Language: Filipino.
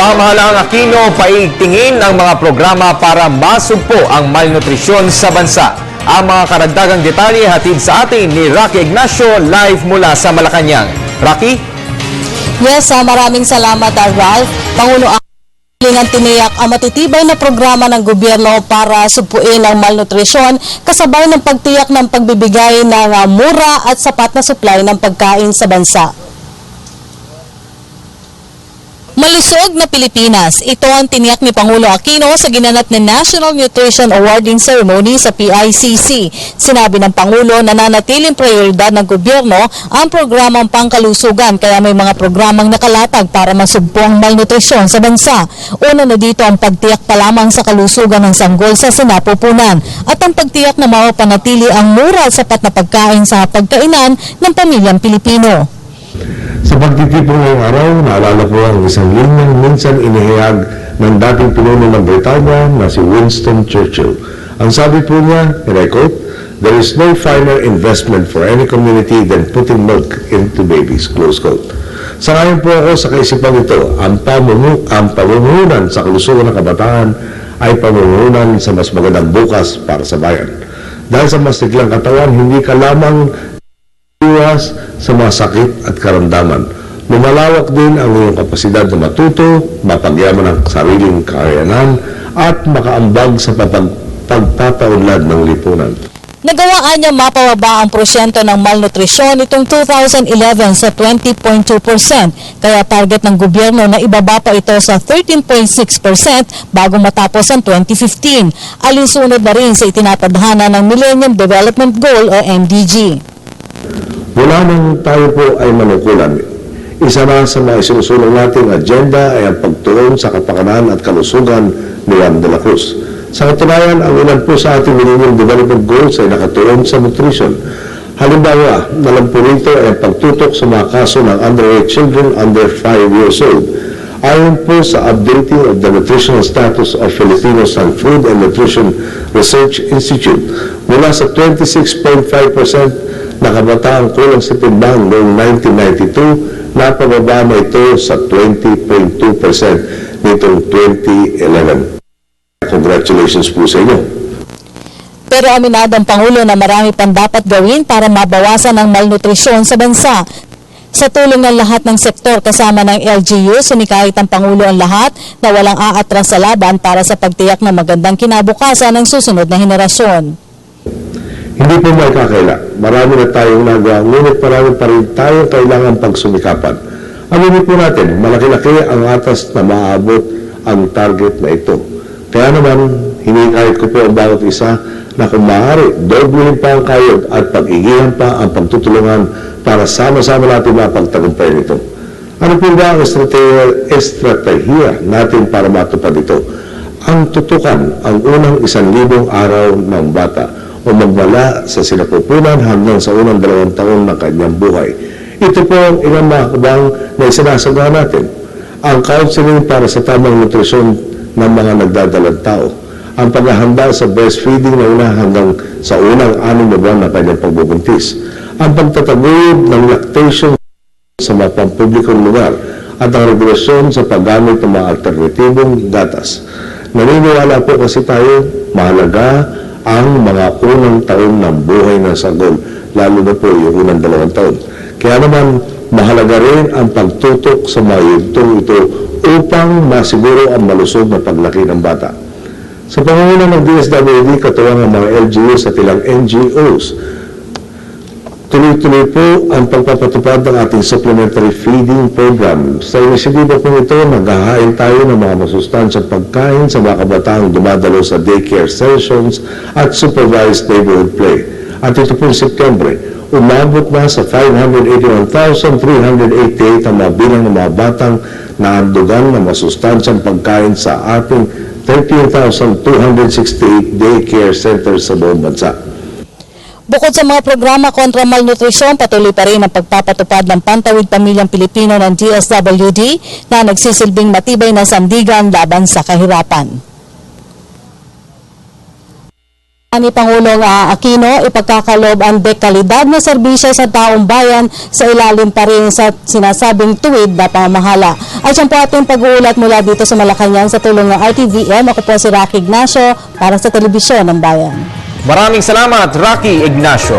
Pamahalaang Aquino paigtingin ang mga programa para masugpo ang malnutrisyon sa bansa. Ang mga karagdagang detalye hatid sa atin ni Rocky Ignacio live mula sa Malacanang. Rocky? Yes, ah, maraming salamat, ah, Ralph. Pangulo ang ang tiniyak ang matitibay na programa ng gobyerno para supuin ang malnutrisyon kasabay ng pagtiyak ng pagbibigay ng ah, mura at sapat na supply ng pagkain sa bansa. Malusog na Pilipinas. Ito ang tiniyak ni Pangulo Aquino sa ginanap na National Nutrition Awarding Ceremony sa PICC. Sinabi ng Pangulo na nanatiling prioridad ng gobyerno ang programang pangkalusugan kaya may mga programang nakalatag para masugpo ang malnutrisyon sa bansa. Una na dito ang pagtiyak pa lamang sa kalusugan ng sanggol sa sinapupunan at ang pagtiyak na mapapanatili ang mura at sapat na pagkain sa pagkainan ng pamilyang Pilipino. Sa pagtitipon ngayong araw, naalala ko ang isang linyang minsan inihayag ng dating pinuno ng Britanya na si Winston Churchill. Ang sabi po niya, and I quote, There is no finer investment for any community than putting milk into babies, close quote. Sangayon po ako sa kaisipan ito, ang, pamunu ang pamumuhunan sa kalusugan ng kabataan ay pamumuhunan sa mas magandang bukas para sa bayan. Dahil sa mas tiklang katawan, hindi ka lamang iwas sa mga sakit at karamdaman. Lumalawak din ang iyong kapasidad na matuto, mapagyaman ang sariling kakayanan, at makaambag sa papag pagpapaunlad ng lipunan. Nagawaan niya mapababa ang prosyento ng malnutrisyon itong 2011 sa 20.2%, kaya target ng gobyerno na ibaba pa ito sa 13.6% bago matapos ang 2015. Alinsunod na rin sa itinatadhana ng Millennium Development Goal o MDG. Wala nang tayo po ay manukulan. Isa sa mga isinusulong nating agenda ay ang pagtuon sa kapakanan at kalusugan ni Juan de la Cruz. Sa katunayan, ang ilan po sa ating Millennium Development Goals ay nakatuon sa nutrition. Halimbawa, nalang po rito ay pagtutok sa mga kaso ng underweight children under 5 years old. Ayon po sa updating of the nutritional status of Filipinos ng Food and Nutrition Research Institute, mula sa 26.5% na kabataang kulang sa timbang noong 1992, napababa na ito sa 20.2% nitong 2011. Congratulations po sa inyo. Pero aminado ang Pangulo na marami pang dapat gawin para mabawasan ang malnutrisyon sa bansa. Sa tulong ng lahat ng sektor kasama ng LGU, sinikahit ang Pangulo ang lahat na walang aatras sa laban para sa pagtiyak ng magandang kinabukasan ng susunod na henerasyon. Hindi po may kakaila. Marami na tayong nagawa, ngunit marami pa rin tayong kailangan pagsumikapan. Aminin po natin, malaki-laki ang atas na maabot ang target na ito. Kaya naman, hinikahit ko po ang bawat isa na kung maaari, doblehin pa ang kayod at pag-igihan pa ang pagtutulungan para sama-sama natin mapagtagumpay nito. Ano po ba ang estratehiya, estratehiya natin para matupad ito? Ang tutukan ang unang isang libong araw ng bata o magmala sa sinapupunan hanggang sa unang dalawang taon ng kanyang buhay. Ito po ang ilang mga kabang na isinasagawa natin. Ang counseling para sa tamang nutrisyon ng mga nagdadalang tao. Ang paghahanda sa breastfeeding na una hanggang sa unang anim na buwan na kanyang pagbubuntis. Ang pagtataguyod ng lactation sa mga pampublikong lugar at ang regulasyon sa paggamit ng mga alternatibong gatas. Naniniwala po kasi tayo mahalaga ang mga unang taon ng buhay ng sagol, lalo na po yung unang dalawang taon. Kaya naman, mahalaga rin ang pagtutok sa mga yugtong ito upang masiguro ang malusog na paglaki ng bata. Sa pangunguna ng DSWD, katuwang ang mga LGUs at ilang NGOs, Tuloy-tuloy po ang pagpapatupad ng ating supplementary feeding program. Sa inisiatiba po ito, naghahain tayo ng mga masustansyang pagkain sa mga kabataang dumadalo sa daycare sessions at supervised neighborhood play. At ito po September, umabot na sa 581,388 ang mga bilang ng mga batang naandugan ng masustansyang pagkain sa ating 13,268 daycare centers sa buong bansa. Bukod sa mga programa kontra malnutrisyon, patuloy pa rin ang pagpapatupad ng Pantawid Pamilyang Pilipino ng DSWD na nagsisilbing matibay na sandigan laban sa kahirapan. ni Pangulong ah, Aquino ipagkakalob ang dekalidad na serbisyo sa taong bayan sa ilalim pa rin sa sinasabing tuwid na pamahala. At yan po ating pag-uulat mula dito sa Malacanang sa tulong ng RTVM. Ako po si Rocky Ignacio para sa Telebisyon ng Bayan. Maraming salamat, Rocky Ignacio.